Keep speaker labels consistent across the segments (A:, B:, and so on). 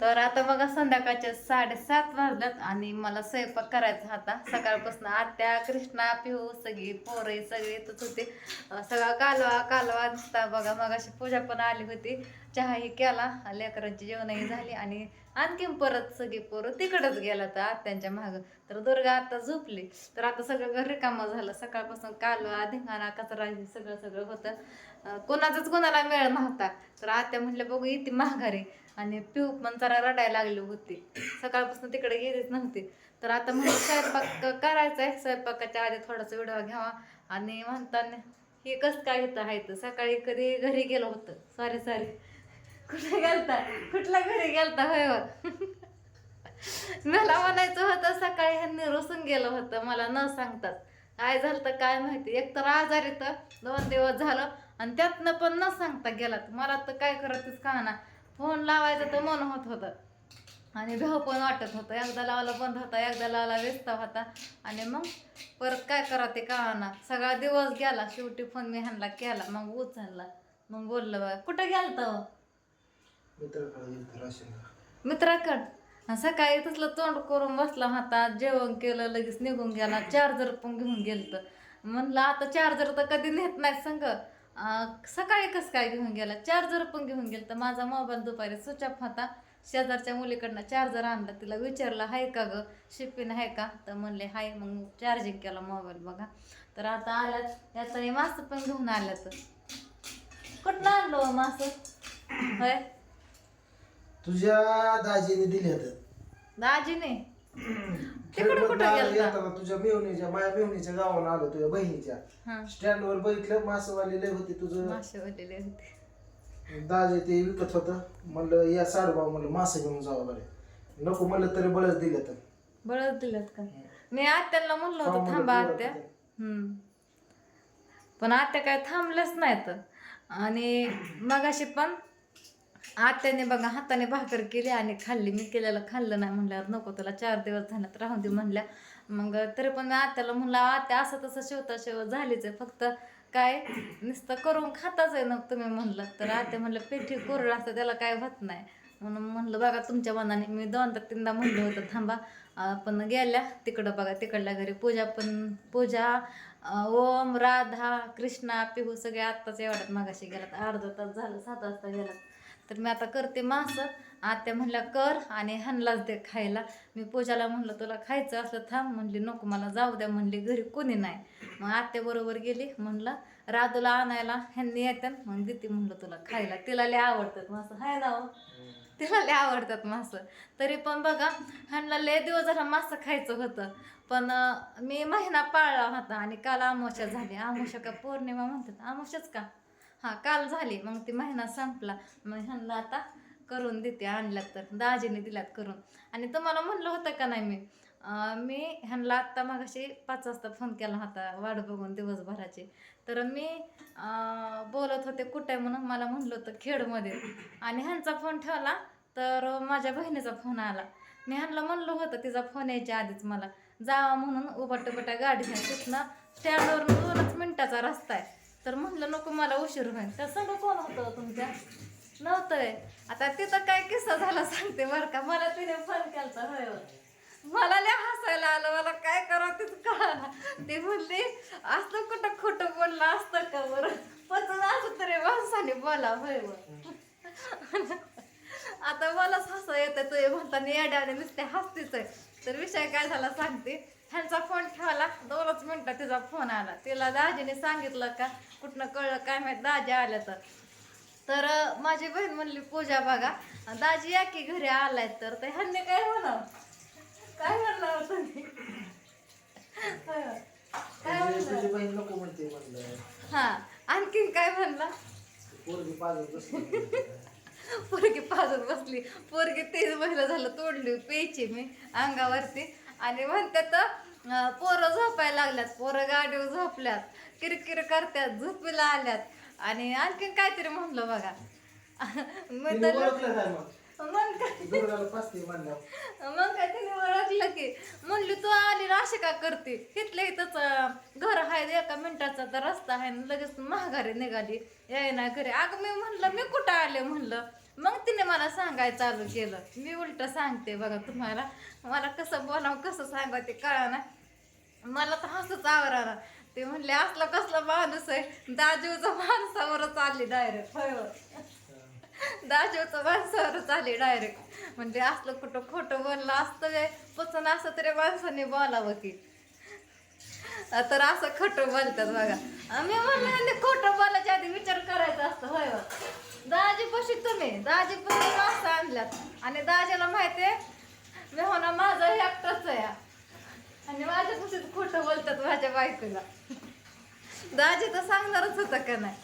A: तर आता बघा संध्याकाळच्या साडेसात वाजल्यात आणि मला स्वयंपाक करायचा होता. सकाळपासून आत्या कृष्णा पिहू सगळी पोरं सगळे येतच होते. सगळा कालवा कालवा दिसता बघा मग अशी पूजा पण आली होती. चहाही केला लेकरांची जेवणही झाली आणि आणखीन परत सगळी पोरं तिकडच गेला तर आत्यांच्या मागं. तर दुर्गा आता झोपली. तर आता सगळं घर रिकामं झालं. सकाळपासून कालवा धिंगाणा कचरा हे सगळं सगळं होतं. कोणाचाच कोणाला मेळ नव्हता. तर आत्या म्हटलं बघू येते माघारी. आणि पिऊ पण जरा रडायला लागली होती. सकाळपासून तिकडे गेलीच नव्हती. तर आता म्हणलं स्वयंपाक करायचा आहे स्वयंपाकाच्या आधी थोडासा व्हिडिओ घ्यावा. आणि म्हणताना हे कसं काय येतं आहे तर सकाळी कधी घरी गेलो होतं? सॉरी सॉरी कुठे गेलता? कुठल्या घरी गेलता? होय हो? मला म्हणायचं होतं सकाळी ह्यांनी रुसून गेलं होतं मला न सांगतात काय झालं तर काय माहिती? एक तर आजारी तर दोन दिवस झालं आणि त्यातनं पण न सांगता गेलात. मला तर काय करतच का ना फोन लावायचं तर मन होत होतं. आणि भेव पण वाटत होतं. एकदा लावला बंद होता एकदा लावला व्यस्त होता. आणि मग परत काय करा ते कळाना. सगळा दिवस गेला. शेवटी फोन मी ह्यांना केला. मग उचलला मग बोललं बा कुठं गेलता हो?
B: मित्राकडे राशीनला
A: मित्राकड? सकाळी तसलं तोंड करून बसला होता. जेवण केलं लगेच निघून गेला. चार्जर पण घेऊन गेलत. म्हणलं आता चार्जर तर कधी नेत नाही संग. सकाळी कसं काय घेऊन गेला? चार्जर पण घेऊन गेलं तर माझा मोबाईल दुपारी स्विच ऑफ होता. शेजारच्या मुलीकडनं चार्जर आणला. तिला विचारलं हाय का ग? शिपिन आहे का? तर म्हणले हाय. मग चार्जिंग केला मोबाईल बघा. तर आता आल्यात याचा मासं पण घेऊन आल्यात. कुठं आणलो मासं? होय?
B: तुझ्या दाजीने दिल्यात.
A: दाजीने? तिकडं कुठं गेलता?
B: येताना तुझ्या मेवणीच्या माझ्या मेवणीच्या गावाला आलो तुझ्या बहिणीच्या.
A: हा.
B: स्टँडवर बघितलं मासवाली लय होती तुझं.
A: मासे वळलेले होते.
B: दाजी ते विकत होतं. म्हणलं या साडूभाऊ म्हणलं मासे घेऊन जावं बरे. नको म्हणलं तरी बळच दिलं तर.
A: बळच दिलं का? मी आत्याला म्हणलं होतं
B: थांब
A: आत्या. हम्म. पण आत्या काय थांबल्याच नाहीत. आणि मगाशी पण आत्याने बघा हाताने भाकर केली आणि खाल्ली. मी केलेलं खाल्लं नाही म्हणल्यावर नको तुला चार दिवस झाल्यात राहून दे म्हणल्या. मग तरी पण मी आत्याला म्हणलं आत्या असं तसं शेवता शेव झालीच आहे फक्त काय नुसतं करून खाताच आहे ना तुम्ही म्हणलं. तर आत्या म्हणलं पेठी कोरड असतं त्याला काय होत नाही. म्हणून म्हणलं बघा तुमच्या मनाने. मी दोनदा तीनदा म्हणलं होतं थांबा पण गेल्या तिकडं बघा तिकडल्या घरी पूजा पण पूजा ओम राधा कृष्णा पिहू सगळे आत्ताच एवढ्यात मागाशी गेलात अर्धा तास झालं सात वाजता गेलात तर मी आता करते मास. आत्या म्हणल्या कर आणि ह्यांनाच दे खायला. मी पूजाला म्हणलं तुला खायचं असलं थांब. म्हणली नको मला जाऊ द्या. म्हणली घरी कोणी नाही. मग आत्या बरोबर गेली म्हणलं राधूला आणायला ह्यांनी येतात मग देते म्हणलं तुला खायला. तिला लय आवडतात मासं. हाय ना हो? तिला लय आवडतात मासं. तरी पण बघा ह्यांना लय दिवस झाला मासं खायचं होतं. पण मी महिना पाळला होता आणि काल आमोशा झाली. आमोशा का पौर्णिमा म्हणतात? आमोशाच का? हां काल झाली. मग ती महिना संपला. मग ह्यांना आता करून देते आणल्यात तर. दाजीने दिल्यात करून. आणि तुम्हाला म्हणलं होतं का नाही मी? मी ह्यांना आत्ता मागाशी पाच वाजता फोन केला होता वाढ बघून दिवसभराची. तर मी बोलत होते कुठे म्हणून मला म्हणलं होतं खेडमध्ये. आणि ह्यांचा फोन ठेवला तर माझ्या बहिणीचा फोन आला. मी ह्यांना म्हणलं होतं तिचा फोन यायच्या आधीच मला. जावा म्हणून उभट गाडी गाडीने तिथनं स्टँडवरून दोनच मिनटाचा रस्ता आहे. तर म्हणलं नको मला उशीर होईल. त्या सगळं कोण होतं हो तुमच्या? नव्हतंय आता तिथं काय किस्सा झाला सांगते बरं का. मला तिने फोन केलता होय मला लय हसायला आलं. मला काय करावं तिथं कळालं ते म्हणले असलं कुठं खोटं बोललं असतं का बरं? पण असं तरी माणसाने बोला होय आता मलाच हसा येतं तू म्हणताना येड्याने नुसते हसतेच आहे. तर विषय काय झाला सांगते. ह्यांचा फोन ठेवला दोनच मिनिटं तिचा फोन आला. तिला दाजीने सांगितलं का कुठनं कळलं काय माहीत दाजी आल्या तर. तर माझी बहीण म्हणली पूजा बघा. दाजी या की घरी आलाय तर तर ह्यांनी काय म्हणावं? काय म्हणणार तुम्ही? काय
B: तुझी
A: म्हणलं. हा आणखीन काय म्हणला?
B: पोरगी पाजत बसली.
A: पोरगी पाजत बसली. पोरगी तेच महिला झालं तोडली प्यायची मी अंगावरती. आणि म्हणतात पोरं झोपायला लागल्यात पोरं गाडीवर झोपल्यात किरकिर करतात झोपीला आल्यात. आणि आणखीन काहीतरी म्हणलं बघा. मी तर
B: मग
A: काय?
B: दुर्गाला पाचते म्हणल्यावर
A: मग काय तिने ओळखलं की. म्हणली तू आली ना अशी का करते? इथलं इथंच अं, घर आहे एका मिनिटाचा तर रस्ता आहे आणि लगेच महागारी निघाली. याय ना घरी. अगं मी म्हणलं मी कुठं आले? म्हणलं. मग तिने मला सांगायला चालू केलं. मी उलट सांगते बघा तुम्हाला. मला कसं बोलावं कसं सांगा ते कळा ना मला तर हसच आवरा ते म्हणले असलं कसलं माणूस आहे. दाजीवचं माणसावरच आली डायरेक्ट होय. दाजीवचं माणसावरच आली डायरेक्ट म्हणजे असलं कुठं खोटं बोललं असतं पचन असं तरी माणसाने बोलावं की तर असं खोटं बोलतात बघा. मी म्हणलं खोटं बोलायच्या आधी विचार करायचा असतो होय दाजी पशी तुम्ही दाजी पशी माणसं आणल्यात. आणि दाजीला आहे मी होणार माझं एकटाच आहे. आणि माझ्या पशीत खोटं बोलतात माझ्या बायकोला. दाजी तर सांगणारच होता का नाही?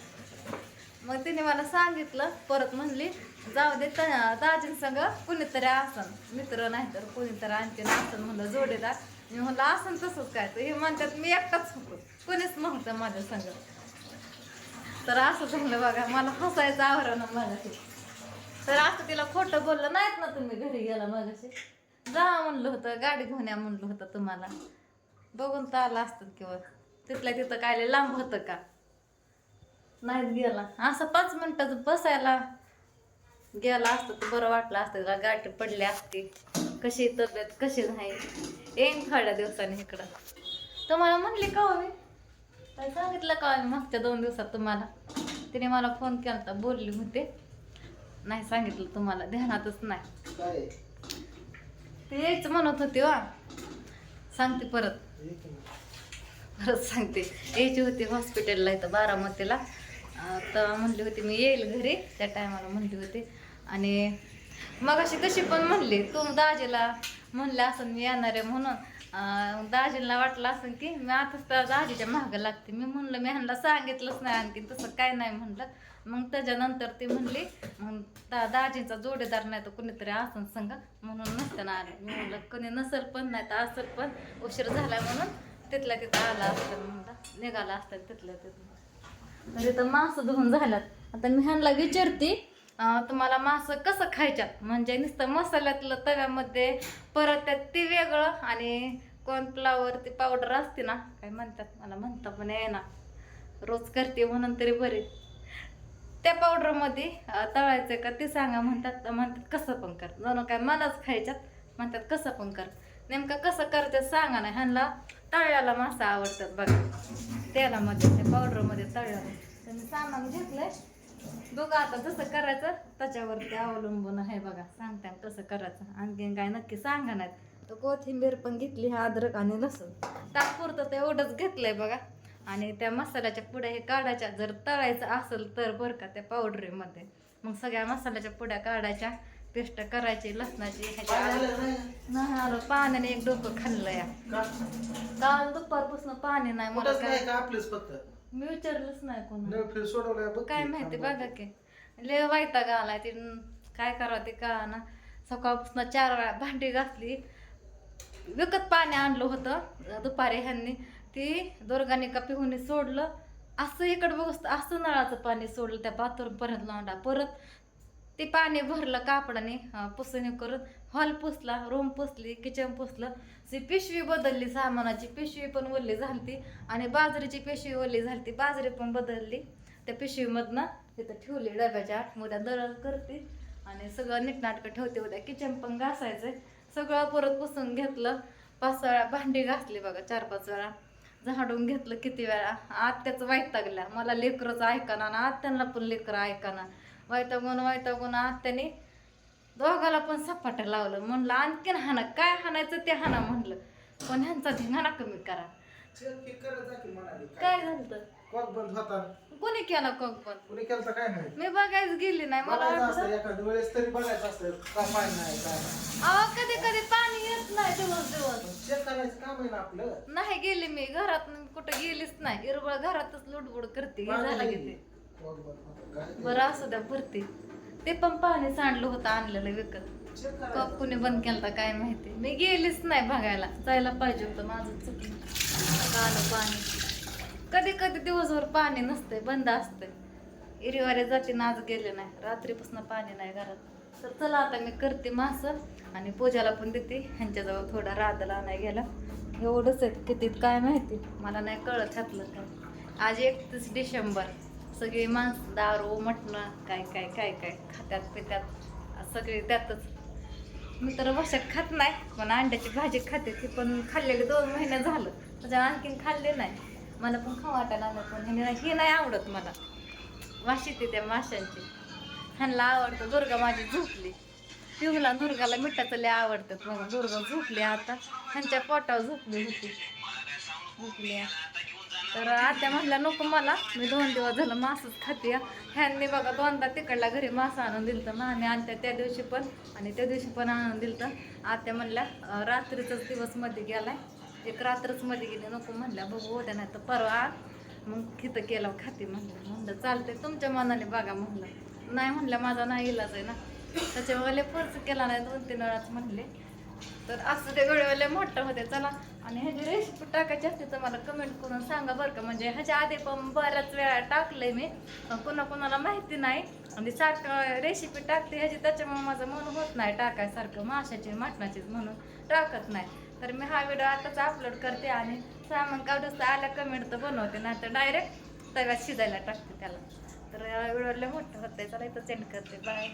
A: मग तिने मला सांगितलं परत म्हणली जाऊ दे त्या दाजीन संग कुणीतरी आसन मित्र नाही तर कुणीतरी आणखीन आसन म्हणलं जोडीदार. मी म्हणलं आसन तसंच काय तर. हे म्हणतात मी एकटाच होतो. कोणीच नव्हतं माझ्या संग. तर असं झालं बघा मला हसायचं आवरण माझ्याशी तर असं तिला खोटं बोललं नाहीत ना तुम्ही घरी गेला माझ्याशी. जा म्हणलं होतं गाडी घेऊन या म्हणलं होतं तुम्हाला. बघून तर आलं असतं किंवा तिथल्या तिथं काय लय लांब होतं का? नाहीत गेला. असं पाच मिनिटाचं बसायला गेला असतं तर बरं वाटलं असतं. का गाठी पडली असती. कशी तब्येत कशी नाही. येईन थोड्या दिवसांनी इकडं. तुम्हाला म्हणली का हो मी? काय सांगितलं का मी मागच्या दोन दिवसात तुम्हाला? तिने मला फोन केला होता बोलली होते. नाही सांगितलं तुम्हाला. ध्यानातच नाही.
B: काय?
A: ते यायचं म्हणत होते वा सांगते परत. परत सांगते. यायची होती हॉस्पिटलला इथं बारामतीला. तेव्हा तर म्हणली होती मी येईल घरी त्या टायमाला म्हणली होती. आणि मग अशी कशी पण म्हणली तू दाजीला म्हणलं असं मी येणार आहे म्हणून दाजीला वाटलं असं की मी आताच त्या दाजीच्या मागं लागते. मी म्हणलं मी ह्यांना सांगितलंच नाही आणखी तसं काय नाही म्हणलं. मग त्याच्यानंतर ती म्हणली मग दा दाजींचा जोडीदार नाही तर कुणीतरी असं संग. म्हणून नसताना आले मी म्हणलं कोणी नसेल पण नाही तर असेल पण उशीर झाला म्हणून तिथल्या तिथं आला असतं म्हणलं निघाला असतं तिथल्या तिथं. तर इथं मासं धुवून झाल्यात. आता मी ह्यांना विचारते तुम्हाला मासं कसं खायच्यात? म्हणजे नुसतं मसाल्यातलं तव्यामध्ये परत त्यात ते वेगळं आणि कॉर्नफ्लावर ती पावडर असते ना काय म्हणतात मला म्हणता पण ना रोज करते म्हणून तरी बरे. त्या पावडरमध्ये तळायचं का ते सांगा म्हणतात म्हणतात कसं पण कर. जणू काय मलाच खायच्यात म्हणतात कसं पण कर. नेमकं कसं करतात सांगा ना ह्यांना तळल्याला मासा आवडतात बघा. तेलामध्ये त्या पावडरमध्ये तळलं. तर मी सामान घेतलंय. बघा आता जसं करायचं त्याच्यावरती अवलंबून आहे बघा. सांगता कसं करायचं. आणखीन काय नक्की सांगा नाही तर कोथिंबीर पण घेतली हा अद्रक आणि लसूण. तात्पुरतं ते एवढंच घेतलंय बघा. आणि त्या मसाल्याच्या पुड्या हे काढायच्या. जर तळायचं असेल तर बरं का त्या पावडरीमध्ये मग सगळ्या मसाल्याच्या पुड्या काढायच्या. पेस्ट करायची लसणाची ह्याच्या पाण्याने एक डोकं खाल्लं या
B: का?
A: काल दुपारपासून पाणी नाही मला काय? मी विचारलंच नाही कोण काय. माहिती. बघा की. लय वैताग आलाय ती काय करावं ते का ना सकाळपासून चार वेळा भांडी घासली. विकत पाणी आणलं होतं दुपारी ह्यांनी. ती दोरगाने का पिहून सोडलं. असं इकडं बघ असं नळाचं पाणी सोडलं त्या बाथरूम पर्यंत लावला परत ते पाणी भरलं कापडाने अं, पुसणी करून हॉल पुसला रूम पुसली किचन पुसलं. ती पिशवी बदलली सामानाची पिशवी पण ओली झालती आणि बाजरीची पिशवी ओली झालती बाजरी पण बदलली. त्या पिशवीमधनं तिथं ठेवली डब्याच्या उद्या दरड करते आणि सगळं नीटनाटकं ठेवते. उद्या किचन पण घासायचं सगळं परत पुसून घेतलं. पाच वेळा भांडी घासली बघा चार पाच वेळा. झाडून घेतलं किती वेळा. आत्याचं वैतागल्या मला लेकरंच ऐकाना ना आत्यांना पण लेकरं ऐकाना. वैतागून वैतागून आत्याने दोघाला पण सपाटं लावलं. म्हणलं आणखीन हाना काय हाणायचं ते हाना म्हणलं. पण ह्यांचा धिंगाणा कमी करा. काय? झालं
B: कॉक बंद होता.
A: कोणी केला कोक पण
B: कुणी केलं तर काय नाही
A: मी बघायच गेली नाही. मला
B: बघायचं
A: वाटलं
B: असतं एखाद्या वेळेस तरी बघायचं असतं. का पाणी नाही काय नाही.
A: अहो कधी कधी पाणी येत नाही दिवस दिवस.
B: चेक करायचं काम आहे ना आपलं.
A: नाही गेली मी घरात. कुठं गेलीच नाही. इरबळ घरातच लुडबुड करते. हे झालं की ते. बरं असू द्या भरते. ते पण पाणी सांडलं होतं आणलेलं विकत. कप कुणी बंद केलं काय माहिती. मी गेलीच नाही बघायला. जायला पाहिजे होतं माझं चुकलं आलं पाणी. कधी कधी दिवसभर पाणी नसतंय बंद असतंय. इरीवारे जाते ना आज गेले नाही. रात्रीपासून पाणी नाही घरात. तर चला आता मी करते मास आणि पूजाला पण देते. ह्यांच्याजवळ थोडा राधला नाही गेला. एवढंच आहे किती काय माहिती. मला नाही कळत ह्यातलं काय. आज एकतीस डिसेंबर. सगळी माणसं दारू मटणं काय काय काय काय खात्यात पित्यात सगळे त्यातच. मी तर वशात खात नाही पण अंड्याची भाजी खाते ती पण खाल्लेले दोन महिने झालं. त्याच्या आणखीन खाल्ले नाही. मला पण खाऊ वाटायला लागलं पण ह्याने नाही- हे नाही आवडत मला. वाशी ते त्या माशांची. ह्यांना आवडतं दुर्गा माझी झोपली. पिऊला दुर्गाला मिठाचं लय आवडतं. मग दुर्गा झोपली आता. ह्यांच्या पोटावर झोपली होती. झोपली तर आत्या म्हणल्या नको मला मी दोन दिवस झालं मासच खाते. ह्यांनी बघा दोनदा तिकडला घरी मासा आणून दिलं तर आणि आणत्या त्या दिवशी पण आणि त्या दिवशी पण आणून दिलं तर आत्या म्हणल्या रात्रीचाच दिवसमध्ये गेलाय. एक रात्रच मध्ये गेली नको म्हणल्या बघू उद्या नाही तर परवा. मग खितं केलं खाते म्हणलं. म्हणलं चालतंय तुमच्या मनाने बघा म्हणलं. नाही म्हणलं माझा नाही इलाज आहे ना. त्याच्यामुळे फोर्स केला नाही दोन तीन वेळाच म्हणले. तर असं ते वेळेवेळे मोठं होते. चला आणि ह्याची रेसिपी टाकायची असते तर मला कमेंट करून सांगा बरं का. म्हणजे ह्याच्या आधी पण बऱ्याच वेळा टाकलंय मी पण कोणा कोणाला माहिती नाही. आणि सारखं रेसिपी टाकते ह्याची त्याच्यामुळे माझं मन होत नाही टाकायसारखं माशाची मटणाचीच म्हणून टाकत नाही. तर मी हा व्हिडिओ आताच अपलोड करते आणि सामान काढूस आल्या कमेंट तर बनवते नाही तर डायरेक्ट तव्यात शिजायला टाकते त्याला. तर व्हिडिओला मोठं होतं आहे तर इथं सेंड करते. बाय